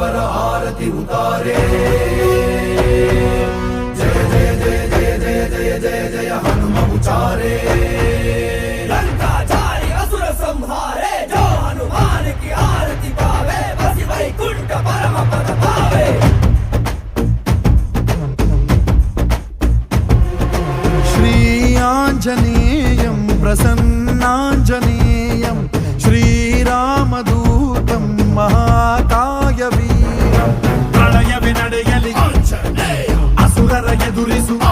आरती उतारे। जय जय जय जय जय जय जय जय हनुम उचारे। लंका जो हनुमान की आरती श्रीयाञ्जनेयं प्रसन्नाञ्जनेयं do